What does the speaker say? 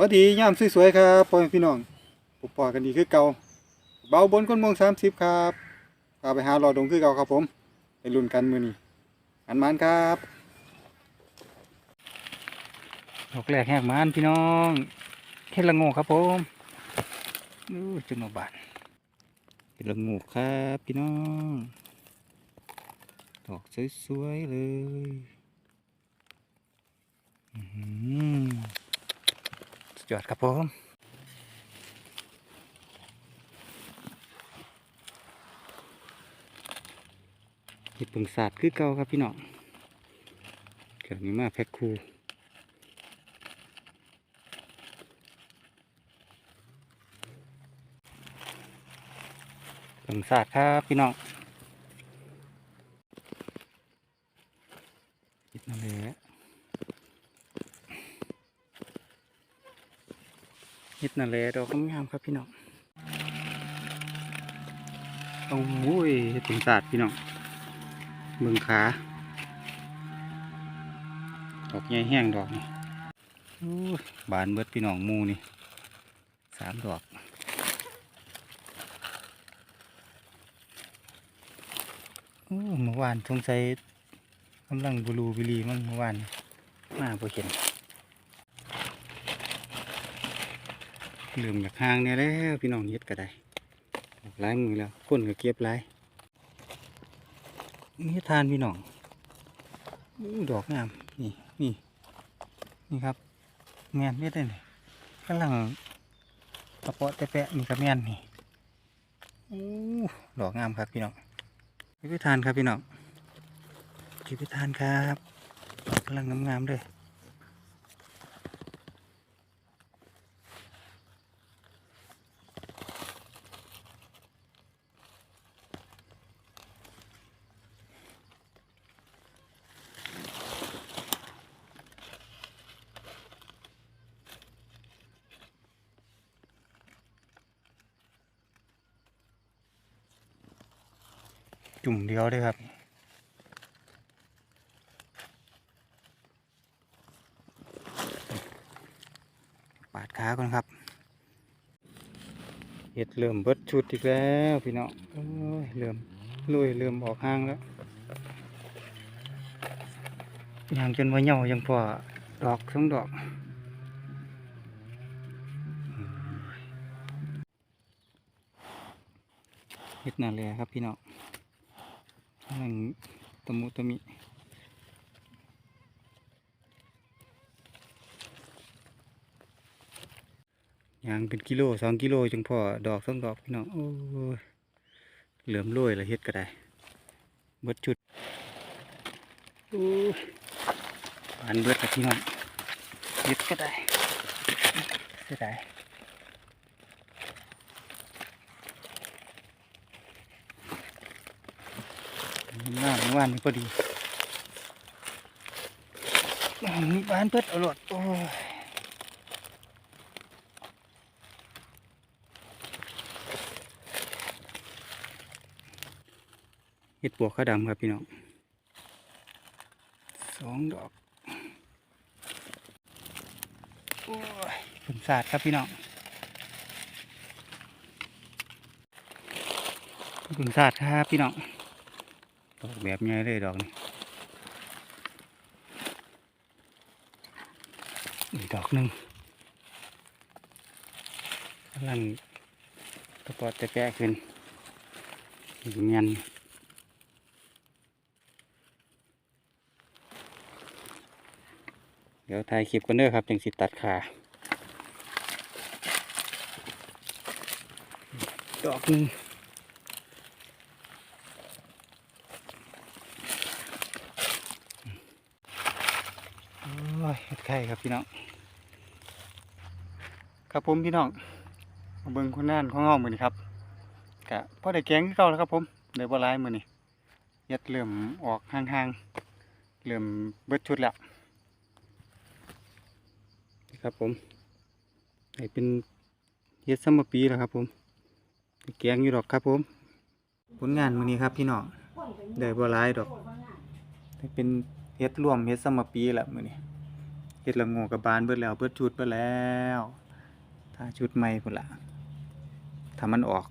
วัสดียามสวยๆครับพ่อแม่พี่น้องพบปอกันดีคือเก่าเบาบนคนมองสามสิบครับพาไปหารอดงคือเก่าครับผมไปลุ้นกันมือนี้อันมันครับดอกแรกแหกมันพี่น้องเฮ็ดละงกครับผมอู้จุนบาดเฮ็ดละงกครับพี่น้องดอกสวยๆเลยอื้อหือ สุด ยอดครับผมเห็ดผงศาสาดคือเก่าครับพี่น้องเกิดนี้มาแพ็คคูผงศาสาดครับพี่น้องเห็ดนั่นแหละ เฮ็ดนั่นแหละดอกงามๆครับพี่น้องโอ้ยเฮ็ดเป็นศาสตร์พี่น้องเบิ่งขา ดอกใหญ่แห้งดอกนี่โอ้ยบานเบิดพี่น้องหมูนี่สามดอกโอ้เมื่อวานสงสัยกำลังบลูบิลีมันเมื่อวานมาบ่เห็น เริ่มอยากห่างเนี่ยแล้วพี่น้องเฮ็ดก็ได้หลายมือแล้วคนก็เก็บหลายนี่ทานพี่น้องดอกงามนี่นี่นี่ครับแมนเม็ดได้นี่กำลังตะเปาะตะแปะนี่ก็แมนนี่โอ้ดอกงามครับพี่น้องเก็บไปทานครับพี่น้องเก็บไปทานครับกำลังงามๆเลย จุ่มเดียวเลยครับปาดขาก่อนครับเห็ดเริ่มเบิดชุดอีกแล้วพี่น้องเริ่มลุยเริ่มออกห้างแล้วยังจนว่าเหย่ายังพอดอกสองดอกเห็ดนั่นเลยครับพี่น้อง นั่งตมุตมิยางเป็นกิโลสองกิโลจังพอดอกสองดอกพี่น้องโอ้ยเหลือมโรยละเฮ็ดก็ได้เบิดจุดโอ้ยบานเบิดกับพี่น้องเฮ็ดก็ได้ก็ได้ หน้าเมื่านนี้พอดีนี่บานเบิดเอาหลอดโอ้ยเห็ดปวกข้าดำครับพี่น้องสองดอกโอ้ยผลสาดครับพี่น้องผลสาดครับพี่น้อง ดอกแบบใหญ่เลยดอกนี้อีกดอกหนึ่งกำลังตะปอดตะแปะขึ้นอีกเงียนเดี๋ยวถ่ายคลิปกันเด้อครับ จังสิตัดขา ดอกหนึ่งโอ้ย เห็ดไข่ครับพี่น้อง ครับผมพี่น้องมาเบิ่งคนน่านข้องเฮามื้อนี้ครับกะพอได้แกงเก่าแล้วครับผมได้บ่หลายมือนี้เฮ็ดเริ่มออกห่างๆเริ่มเบิดชุดแล้วนี่ครับผมให้เป็นเฮ็ดซัมเมอร์ปีแล้วครับผมแกงอยู่ดอกครับผม ผลงานมือนี้ครับพี่น้องได้บ่หลายดอกเป็น เฮ็ดรวมเฮ็ดสมปีแหละมื้อนี้เฮ็ดละงงกับบานเบิดแล้วเบิดชุดเบิดแล้วถ้าชุดใหม่พุ่นละถ้ามันออก